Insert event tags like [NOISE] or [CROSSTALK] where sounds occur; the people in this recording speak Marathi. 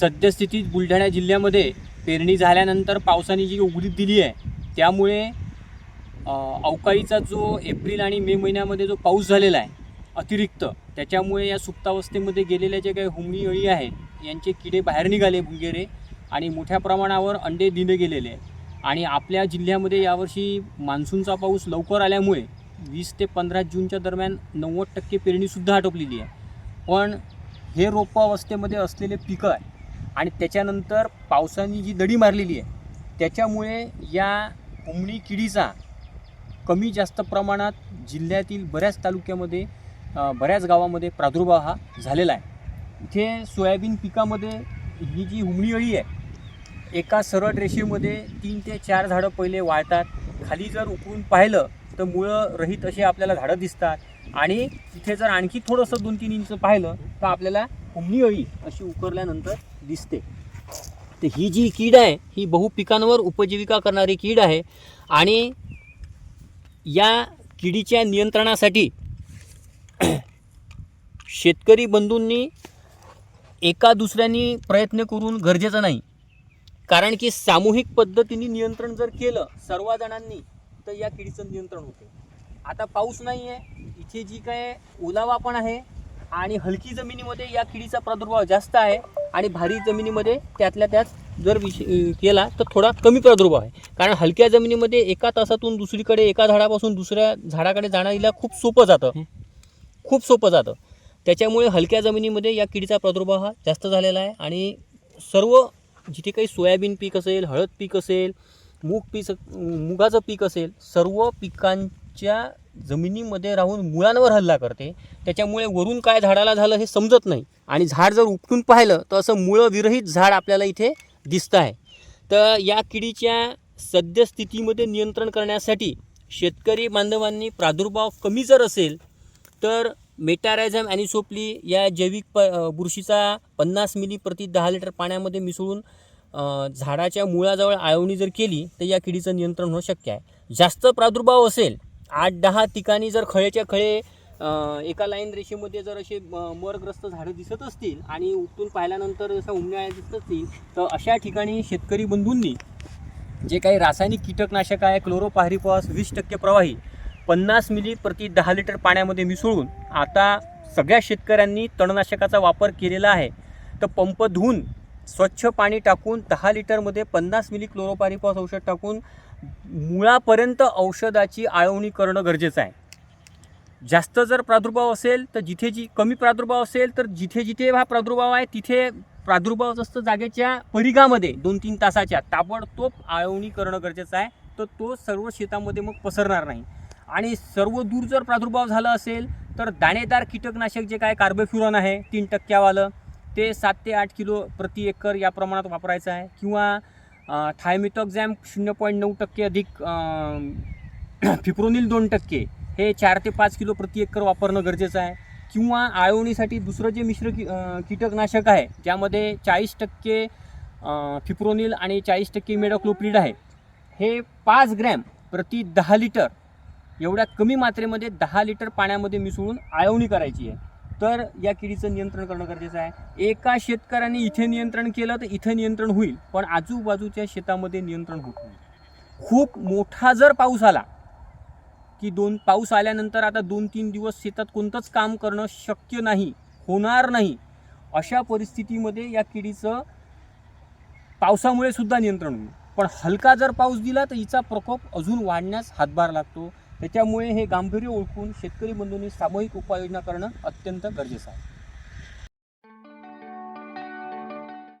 सद्यस्थितीत बुलढाणा जिल्ह्यामध्ये पेरणी झाल्यानंतर पावसाने जी उघडीत दिली आहे त्यामुळे अवकाळीचा जो एप्रिल आणि मे महिन्यामध्ये जो पाऊस झालेला आहे अतिरिक्त त्याच्यामुळे या सुप्तावस्थेमध्ये गेलेल्या जे काही हुंगी अळी आहेत यांचे किडे बाहेर निघाले भुंगेरे आणि मोठ्या प्रमाणावर अंडे दिले गेलेले आहे आणि आपल्या जिल्ह्यामध्ये यावर्षी मान्सूनचा पाऊस लवकर आल्यामुळे वीस ते पंधरा जूनच्या दरम्यान नव्वद टक्के पेरणीसुद्धा आटोपलेली आहे. पण हे रोपावस्थेमध्ये असलेले पिकं आहे आणि त्याच्यानंतर पावसाने जी दडी मारलेली आहे त्याच्यामुळे या हुमणी किडीचा कमी जास्त प्रमाणात जिल्ह्यातील बऱ्याच तालुक्यामध्ये बऱ्याच गावामध्ये प्रादुर्भाव हा झालेला आहे. इथे सोयाबीन पिकामध्ये ही जी हुमणी अळी आहे एका सरळ रेषेमध्ये तीन ते चार झाडं पहिले वाळतात. खाली जर उकळून पाहिलं तर मुळं रहित असे आपल्याला झाडं दिसतात. आणि तिथे जर आणखी थोडंसं दोन तीन इंच पाहिलं तर आपल्याला अळी अशी उकरल्यानंतर दिसते. तर ही जी कीड आहे ही बहुपिकांवर उपजीविका करणारी कीड आहे आणि या किडीच्या नियंत्रणासाठी [CLEARS THROAT] शेतकरी बंधूंनी एका दुसऱ्यांनी प्रयत्न करून गरजेचं नाही. कारण की सामूहिक पद्धतीने नियंत्रण जर केलं सर्वजणांनी तर या किडीचं नियंत्रण होते. आता पाऊस नाही आहे इथे जी काय ओलावा पण आहे आणि हलकी जमिनीमध्ये या किडीचा प्रादुर्भाव जास्त आहे आणि भारी जमिनीमध्ये त्यातल्या त्यात जर विष केला तर थोडा कमी प्रादुर्भाव आहे. कारण हलक्या जमिनीमध्ये एका तासातून दुसरीकडे एका झाडापासून दुसऱ्या झाडाकडे जाण्याला खूप सोपं जातं. खूप सोपं जातं. त्याच्यामुळे हलक्या जमिनीमध्ये या किडीचा प्रादुर्भाव हा जास्त झालेला आहे आणि सर्व जिथे काही सोयाबीन पीक असेल हळद पीक असेल मूग पीक मुगाचं पीक असेल सर्व पिकांच्या जमिनीमध्ये राहून मुळांवर हल्ला करते. त्याच्यामुळे वरून काय झाडाला झालं हे समजत नाही. आणि झाड जर उपटून पाहिलं तर असं मुळं विरहित झाड आपल्याला इथे दिसतं आहे. तर या किडीच्या सद्यस्थितीमध्ये नियंत्रण करण्यासाठी शेतकरी बांधवांनी प्रादुर्भाव कमी जर असेल तर मेटारायझम ॲनिसोप्ली या जैविक प बुरशीचा पन्नास मिली प्रति दहा लिटर पाण्यामध्ये मिसळून झाडाच्या मुळाजवळ आळवणी जर केली तर या किडीचं नियंत्रण होणं शक्य आहे. जास्त प्रादुर्भाव असेल आठ दहा ठिकाणी जर खळेच्या खळे एका लाईन रेषेमध्ये जर असे म- मरग्रस्त झाडं दिसत असतील आणि उपटून पाहिल्यानंतर जसं उमण्याळ्या दिसत असतील तर अशा ठिकाणी शेतकरी बंधूंनी जे काही रासायनिक कीटकनाशक आहे क्लोरोपाहरीपॉस वीस टक्के प्रवाही पन्नास मिली प्रति दहा लिटर पाण्यामध्ये मिसळून आता सगळ्या शेतकऱ्यांनी तणनाशकाचा वापर केलेला आहे तर पंप धुवून स्वच्छ पाणी टाकून दहा लिटरमध्ये पन्नास मिली क्लोरोपायरिफॉस औषध टाकून मुळापर्यंत औषधाची आळवणी करणं गरजेचं आहे. जास्त जर प्रादुर्भाव असेल तर जिथे जी कमी प्रादुर्भाव असेल तर जिथे जिथे हा प्रादुर्भाव आहे तिथे प्रादुर्भाव असतं जागेच्या परिघामध्ये दोन तीन तासाच्या ताबडतोब आळवणी करणं गरजेचं आहे. तर तो सर्व शेतामध्ये मग पसरणार नाही. आणि सर्व दूर जर प्रादुर्भाव झाला असेल तर दाणेदार कीटकनाशक जे काय कार्बोफ्युरॉन आहे तीन टक्क्यावालं ते सात ते आठ किलो प्रति एकर या प्रमाणात वापरायचं आहे. किंवा थायमिटॉक्झॅम शून्य पॉईंट नऊ टक्के अधिक [CLEARS THROAT] फिप्रोनिल दोन टक्के हे चार ते पाच किलो प्रति एकर वापरणं गरजेचं आहे. किंवा आळवणीसाठी दुसरं जे मिश्र की कीटकनाशक आहे ज्यामध्ये चाळीस टक्के फिप्रोनिल आणि चाळीस टक्के मेडोक्लोप्रिड आहे. हे पाच ग्रॅम प्रति दहा लिटर एवढ्या कमी मात्रेमध्ये दहा लिटर पाण्यामध्ये मिसळून आळवणी करायची आहे. तर या किडीचं नियंत्रण करणं गरजेचं आहे. एका शेतकऱ्याने इथे नियंत्रण केलं तर इथे नियंत्रण होईल पण आजूबाजूच्या शेतामध्ये नियंत्रण होत नाही. खूप मोठा जर पाऊस आला की दोन पाऊस आल्यानंतर आता दोन तीन दिवस शेतात कोणतंच काम करणं शक्य नाही होणार नाही अशा परिस्थितीमध्ये या किडीचं पावसामुळे सुद्धा नियंत्रण होईल. पण हलका जर पाऊस दिला तर हिचा प्रकोप अजून वाढण्यास हातभार लागतो. त्याच्यामुळे हे गांभीर्य ओळखून शेतकरी बंधूंनी सामूहिक उपाययोजना करणं अत्यंत गरजेचं आहे.